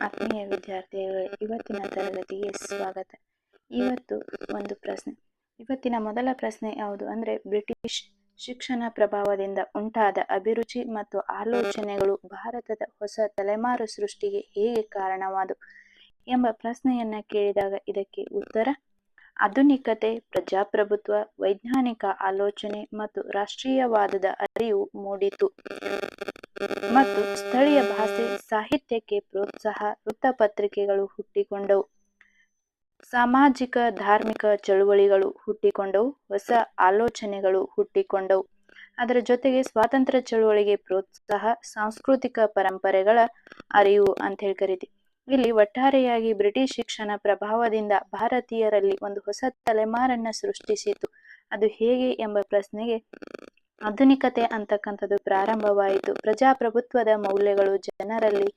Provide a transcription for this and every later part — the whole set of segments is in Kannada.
ಆತ್ಮೀಯ ವಿದ್ಯಾರ್ಥಿಗಳೇ, ಇವತ್ತಿನ ತರಗತಿಗೆ ಸ್ವಾಗತ. ಇವತ್ತು ಒಂದು ಪ್ರಶ್ನೆ. ಇವತ್ತಿನ ಮೊದಲ ಪ್ರಶ್ನೆ ಯಾವುದು ಅಂದ್ರೆ, ಬ್ರಿಟಿಷ್ ಶಿಕ್ಷಣ ಪ್ರಭಾವದಿಂದ ಉಂಟಾದ ಅಭಿರುಚಿ ಮತ್ತು ಆಲೋಚನೆಗಳು ಭಾರತದ ಹೊಸ ತಲೆಮಾರು ಸೃಷ್ಟಿಗೆ ಹೇಗೆ ಕಾರಣವಾದು ಎಂಬ ಪ್ರಶ್ನೆಯನ್ನ ಕೇಳಿದಾಗ ಇದಕ್ಕೆ ಉತ್ತರ, ಆಧುನಿಕತೆ, ಪ್ರಜಾಪ್ರಭುತ್ವ, ವೈಜ್ಞಾನಿಕ ಆಲೋಚನೆ ಮತ್ತು ರಾಷ್ಟ್ರೀಯವಾದದ ಅರಿವು ಮೂಡಿತು. ಮತ್ತು ಸ್ಥಳೀಯ ಭಾಷೆ ಸಾಹಿತ್ಯಕ್ಕೆ ಪ್ರೋತ್ಸಾಹ ವೃತ್ತಪತ್ರಿಕೆಗಳು ಹುಟ್ಟಿಕೊಂಡವು. ಸಾಮಾಜಿಕ, ಧಾರ್ಮಿಕ ಚಳುವಳಿಗಳು ಹುಟ್ಟಿಕೊಂಡವು. ಹೊಸ ಆಲೋಚನೆಗಳು ಹುಟ್ಟಿಕೊಂಡವು. ಅದರ ಜೊತೆಗೆ ಸ್ವಾತಂತ್ರ್ಯ ಚಳುವಳಿಗೆ ಪ್ರೋತ್ಸಾಹ, ಸಾಂಸ್ಕೃತಿಕ ಪರಂಪರೆಗಳ ಅರಿವು ಅಂತ ಹೇಳಿ ಕರಿತೀವಿ ಇಲ್ಲಿ ಒಟ್ಟಾರೆಯಾಗಿ ಬ್ರಿಟಿಷ್ ಶಿಕ್ಷಣ ಪ್ರಭಾವದಿಂದ ಭಾರತೀಯರಲ್ಲಿ ಒಂದು ಹೊಸ ತಲೆಮಾರನ್ನ ಸೃಷ್ಟಿಸಿತು. ಅದು ಹೇಗೆ ಎಂಬ ಪ್ರಶ್ನೆಗೆ ಆಧುನಿಕತೆ ಅಂತಕ್ಕಂಥದ್ದು ಪ್ರಾರಂಭವಾಯಿತು. ಪ್ರಜಾಪ್ರಭುತ್ವದ ಮೌಲ್ಯಗಳು ಜನರಲ್ಲಿ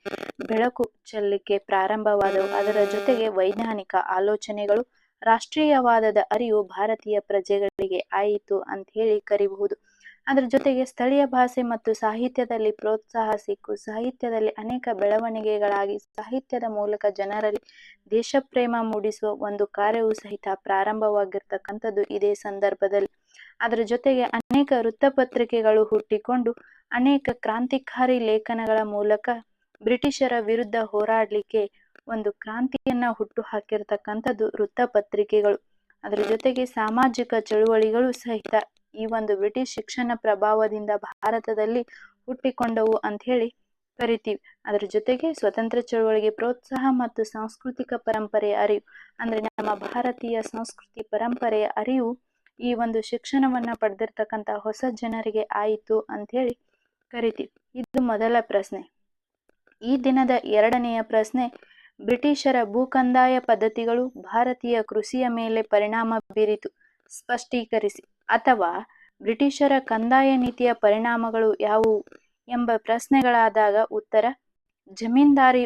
ಬೆಳಕು ಚೆಲ್ಲಿಕ್ಕೆ ಪ್ರಾರಂಭವಾದವು. ಅದರ ಜೊತೆಗೆ ವೈಜ್ಞಾನಿಕ ಆಲೋಚನೆಗಳು, ರಾಷ್ಟ್ರೀಯವಾದದ ಅರಿವು ಭಾರತೀಯ ಪ್ರಜೆಗಳಿಗೆ ಆಯಿತು ಅಂತ ಹೇಳಿ ಕರಿಬಹುದು. ಅದರ ಜೊತೆಗೆ ಸ್ಥಳೀಯ ಭಾಷೆ ಮತ್ತು ಸಾಹಿತ್ಯದಲ್ಲಿ ಪ್ರೋತ್ಸಾಹ ಸಿಕ್ಕು. ಸಾಹಿತ್ಯದಲ್ಲಿ ಅನೇಕ ಬೆಳವಣಿಗೆಗಳಾಗಿ ಸಾಹಿತ್ಯದ ಮೂಲಕ ಜನರಲ್ಲಿ ದೇಶಪ್ರೇಮ ಮೂಡಿಸುವ ಒಂದು ಕಾರ್ಯವು ಸಹಿತ ಪ್ರಾರಂಭವಾಗಿರ್ತಕ್ಕಂಥದ್ದು ಇದೇ ಸಂದರ್ಭದಲ್ಲಿ. ಅದರ ಜೊತೆಗೆ ಅನೇಕ ವೃತ್ತಪತ್ರಿಕೆಗಳು ಹುಟ್ಟಿಕೊಂಡು ಅನೇಕ ಕ್ರಾಂತಿಕಾರಿ ಲೇಖನಗಳ ಮೂಲಕ ಬ್ರಿಟಿಷರ ವಿರುದ್ಧ ಹೋರಾಡಲಿಕ್ಕೆ ಒಂದು ಕ್ರಾಂತಿಯನ್ನ ಹುಟ್ಟು ಹಾಕಿರ್ತಕ್ಕಂಥದ್ದು ವೃತ್ತಪತ್ರಿಕೆಗಳು. ಅದರ ಜೊತೆಗೆ ಸಾಮಾಜಿಕ ಚಳುವಳಿಗಳು ಸಹಿತ ಈ ಒಂದು ಬ್ರಿಟಿಷ್ ಶಿಕ್ಷಣ ಪ್ರಭಾವದಿಂದ ಭಾರತದಲ್ಲಿ ಹುಟ್ಟಿಕೊಂಡವು ಅಂತ ಹೇಳಿ ಕರಿತೀವಿ. ಅದರ ಜೊತೆಗೆ ಸ್ವತಂತ್ರ ಚಳುವಳಿಗೆ ಪ್ರೋತ್ಸಾಹ ಮತ್ತು ಸಾಂಸ್ಕೃತಿಕ ಪರಂಪರೆಯ ಅರಿವು, ಅಂದ್ರೆ ನಮ್ಮ ಭಾರತೀಯ ಸಂಸ್ಕೃತಿ ಪರಂಪರೆಯ ಅರಿವು ಈ ಒಂದು ಶಿಕ್ಷಣವನ್ನ ಪಡೆದಿರ್ತಕ್ಕಂಥ ಹೊಸ ಜನರಿಗೆ ಆಯಿತು ಅಂತ ಹೇಳಿ ಕರಿತೀವಿ. ಇದು ಮೊದಲ ಪ್ರಶ್ನೆ. ಈ ದಿನದ ಎರಡನೆಯ ಪ್ರಶ್ನೆ, ಬ್ರಿಟಿಷರ ಭೂಕಂದಾಯ ಪದ್ಧತಿಗಳು ಭಾರತೀಯ ಕೃಷಿಯ ಮೇಲೆ ಪರಿಣಾಮ ಬೀರಿತು. ಸ್ಪಷ್ಟೀಕರಿಸಿ. ಅಥವಾ ಬ್ರಿಟಿಷರ ಕಂದಾಯ ನೀತಿಯ ಪರಿಣಾಮಗಳು ಯಾವುವು ಎಂಬ ಪ್ರಶ್ನೆಗಳಾದಾಗ ಉತ್ತರ, ಜಮೀನ್ದಾರಿ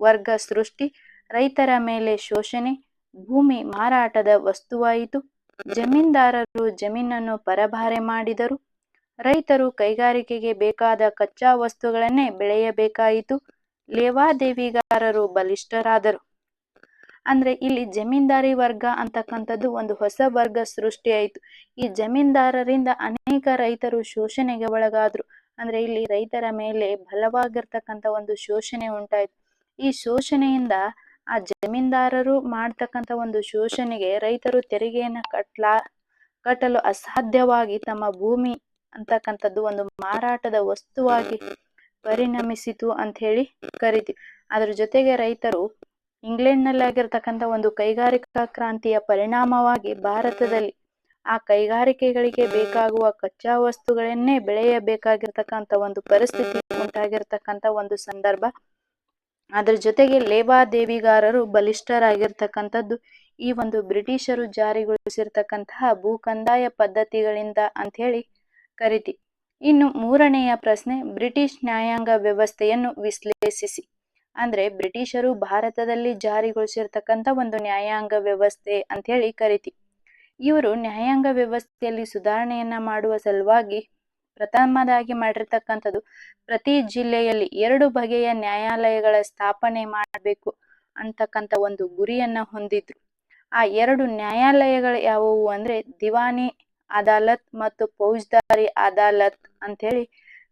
ವರ್ಗ ಸೃಷ್ಟಿ, ರೈತರ ಮೇಲೆ ಶೋಷಣೆ, ಭೂಮಿ ಮಾರಾಟದ ವಸ್ತುವಾಯಿತು ಜಮೀನ್ದಾರರು ಜಮೀನನ್ನು ಪರಭಾರೆ ಮಾಡಿದರು. ರೈತರು ಕೈಗಾರಿಕೆಗೆ ಬೇಕಾದ ಕಚ್ಚಾ ವಸ್ತುಗಳನ್ನೇ ಬೆಳೆಯಬೇಕಾಯಿತು. ಲೇವಾದೇವಿಗಾರರು ಬಲಿಷ್ಠರಾದರು. ಅಂದ್ರೆ ಇಲ್ಲಿ ಜಮೀನ್ದಾರಿ ವರ್ಗ ಅಂತಕ್ಕಂಥದ್ದು ಒಂದು ಹೊಸ ವರ್ಗ ಸೃಷ್ಟಿಯಾಯಿತು. ಈ ಜಮೀನ್ದಾರರಿಂದ ಅನೇಕ ರೈತರು ಶೋಷಣೆಗೆ ಒಳಗಾದ್ರು. ಅಂದ್ರೆ ಇಲ್ಲಿ ರೈತರ ಮೇಲೆ ಬಲವಾಗಿರ್ತಕ್ಕಂಥ ಒಂದು ಶೋಷಣೆ ಉಂಟಾಯಿತು. ಈ ಶೋಷಣೆಯಿಂದ ಆ ಜಮೀನ್ದಾರರು ಮಾಡ್ತಕ್ಕಂಥ ಒಂದು ಶೋಷಣೆಗೆ ರೈತರು ತೆರಿಗೆಯನ್ನ ಕಟ್ಲಾ, ಕಟ್ಟಲು ಅಸಾಧ್ಯವಾಗಿ ತಮ್ಮ ಭೂಮಿ ಅಂತಕ್ಕಂಥದ್ದು ಒಂದು ಮಾರಾಟದ ವಸ್ತುವಾಗಿ ಪರಿಣಮಿಸಿತು ಅಂತ ಹೇಳಿ ಕರಿತೀವಿ. ಅದರ ಜೊತೆಗೆ ರೈತರು ಇಂಗ್ಲೆಂಡ್ನಲ್ಲಿ ಆಗಿರ್ತಕ್ಕಂಥ ಒಂದು ಕೈಗಾರಿಕಾ ಕ್ರಾಂತಿಯ ಪರಿಣಾಮವಾಗಿ ಭಾರತದಲ್ಲಿ ಆ ಕೈಗಾರಿಕೆಗಳಿಗೆ ಬೇಕಾಗುವ ಕಚ್ಚಾ ವಸ್ತುಗಳನ್ನೇ ಬೆಳೆಯಬೇಕಾಗಿರ್ತಕ್ಕಂಥ ಒಂದು ಪರಿಸ್ಥಿತಿ ಉಂಟಾಗಿರ್ತಕ್ಕಂಥ ಒಂದು ಸಂದರ್ಭ ಅದ್ರ ಜೊತೆಗೆ ಲೇವಾದೇವಿಗಾರರು ಬಲಿಷ್ಠರಾಗಿರ್ತಕ್ಕಂಥದ್ದು. ಈ ಒಂದು ಬ್ರಿಟಿಷರು ಜಾರಿಗೊಳಿಸಿರ್ತಕ್ಕಂತಹ ಭೂ ಕಂದಾಯ ಪದ್ಧತಿಗಳಿಂದ ಅಂತ ಹೇಳಿ ಕರಿತಿ. ಇನ್ನು ಮೂರನೆಯ ಪ್ರಶ್ನೆ, ಬ್ರಿಟಿಷ್ ನ್ಯಾಯಾಂಗ ವ್ಯವಸ್ಥೆಯನ್ನು ವಿಶ್ಲೇಷಿಸಿ. ಅಂದ್ರೆ ಬ್ರಿಟಿಷರು ಭಾರತದಲ್ಲಿ ಜಾರಿಗೊಳಿಸಿರ್ತಕ್ಕಂಥ ಒಂದು ನ್ಯಾಯಾಂಗ ವ್ಯವಸ್ಥೆ ಅಂತ ಹೇಳಿ ಕರೀತಿ. ಇವರು ನ್ಯಾಯಾಂಗ ವ್ಯವಸ್ಥೆಯಲ್ಲಿ ಸುಧಾರಣೆಯನ್ನ ಮಾಡುವ ಸಲುವಾಗಿ ಪ್ರಥಮದಾಗಿ ಮಾಡಿರ್ತಕ್ಕಂಥದ್ದು. ಪ್ರತಿ ಜಿಲ್ಲೆಯಲ್ಲಿ ಎರಡು ಬಗೆಯ ನ್ಯಾಯಾಲಯಗಳ ಸ್ಥಾಪನೆ ಮಾಡಬೇಕು ಅಂತಕ್ಕಂಥ ಒಂದು ಗುರಿಯನ್ನ ಹೊಂದಿದ್ರು. ಆ ಎರಡು ನ್ಯಾಯಾಲಯಗಳು ಯಾವುವು ಅಂದ್ರೆ ದಿವಾನಿ ಅದಾಲತ್ ಮತ್ತು ಫೌಜ್ದಾರಿ ಅದಾಲತ್ ಅಂತ ಹೇಳಿ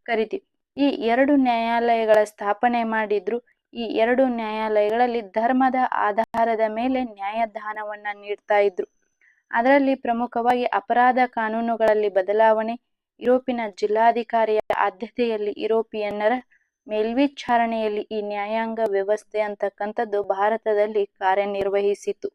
ಕರಿತೀವಿ. ಈ ಎರಡು ನ್ಯಾಯಾಲಯಗಳ ಸ್ಥಾಪನೆ ಮಾಡಿದ್ರು. ಈ ಎರಡು ನ್ಯಾಯಾಲಯಗಳಲ್ಲಿ ಧರ್ಮದ ಆಧಾರದ ಮೇಲೆ ನ್ಯಾಯದಾನವನ್ನ ನೀಡ್ತಾ ಇದ್ರು. ಅದರಲ್ಲಿ ಪ್ರಮುಖವಾಗಿ ಅಪರಾಧ ಕಾನೂನುಗಳಲ್ಲಿ ಬದಲಾವಣೆ ಯುರೋಪಿನ ಜಿಲ್ಲಾಧಿಕಾರಿಯ ಆದ್ಯತೆಯಲ್ಲಿ ಯುರೋಪಿಯನ್ನರ ಮೇಲ್ವಿಚಾರಣೆಯಲ್ಲಿ ಈ ನ್ಯಾಯಾಂಗ ವ್ಯವಸ್ಥೆ ಅಂತಕ್ಕಂಥದ್ದು ಭಾರತದಲ್ಲಿ ಕಾರ್ಯನಿರ್ವಹಿಸಿತು.